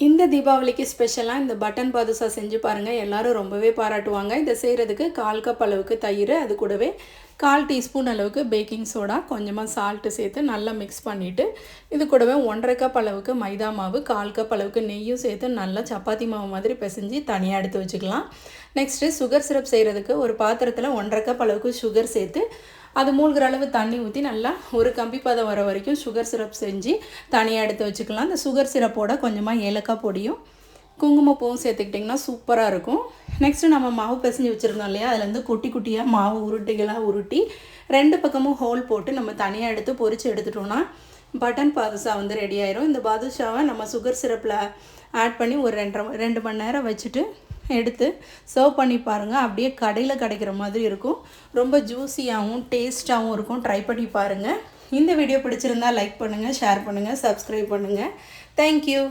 இந்த தீபாவளிக்கு ஸ்பெஷலாக இந்த பட்டன் பாதுஷா செஞ்சு பாருங்கள் எல்லோரும் ரொம்பவே பாராட்டுவாங்க. இதை செய்கிறதுக்கு கால் கப் அளவுக்கு தயிர் அது கூடவே கால் டீஸ்பூன் அளவுக்கு பேக்கிங் சோடா கொஞ்சமாக சால்ட்டு சேர்த்து நல்லா மிக்ஸ் பண்ணிவிட்டு இது கூடவே ஒன்றரை கப் அளவுக்கு மைதா மாவு கால் கப் அளவுக்கு நெய்யும் சேர்த்து நல்லா சப்பாத்தி மாவு மாதிரி பிசைஞ்சு தனியாக எடுத்து வச்சுக்கலாம். நெக்ஸ்ட்டு சுகர் சிரப் செய்கிறதுக்கு ஒரு பாத்திரத்தில் ஒன்றரை கப் அளவுக்கு சுகர் சேர்த்து அது மூழ்கிற அளவு தண்ணி ஊற்றி நல்லா ஒரு கம்பி பதம் வர வரைக்கும் சுகர் சிரப் செஞ்சு தனியாக எடுத்து வச்சுக்கலாம். அந்த சுகர் சிரப்போட கொஞ்சமாக ஏலக்காய் பொடியும் குங்குமப்பூவும் சேர்த்துக்கிட்டிங்கன்னா சூப்பராக இருக்கும். நெக்ஸ்ட்டு நம்ம மாவு பிசைஞ்சு வச்சுருந்தோம் இல்லையா? அதுலேருந்து குட்டி குட்டியாக மாவு உருட்டிகளாக உருட்டி ரெண்டு பக்கமும் ஹோல் போட்டு நம்ம தனியாக எடுத்து பொரித்து எடுத்துட்டோம்னா பட்டன் பாதுஷா வந்து ரெடி ஆயிரும். இந்த பாதுஷாவை நம்ம சுகர் சிரப்பில் ஆட் பண்ணி ஒரு ரெண்டரை ரெண்டு மணி நேரம் வச்சுட்டு எடுத்து சர்வ் பண்ணி பாருங்கள் அப்படியே கடையில் கிடைக்கிற மாதிரி இருக்கும். ரொம்ப ஜூஸியாகவும் டேஸ்ட்டாகவும் இருக்கும். ட்ரை பண்ணி பாருங்கள் இந்த வீடியோ பிடிச்சிருந்தா லைக் பண்ணுங்கள் ஷேர் பண்ணுங்கள் சப்ஸ்கிரைப் பண்ணுங்கள் தேங்க்யூ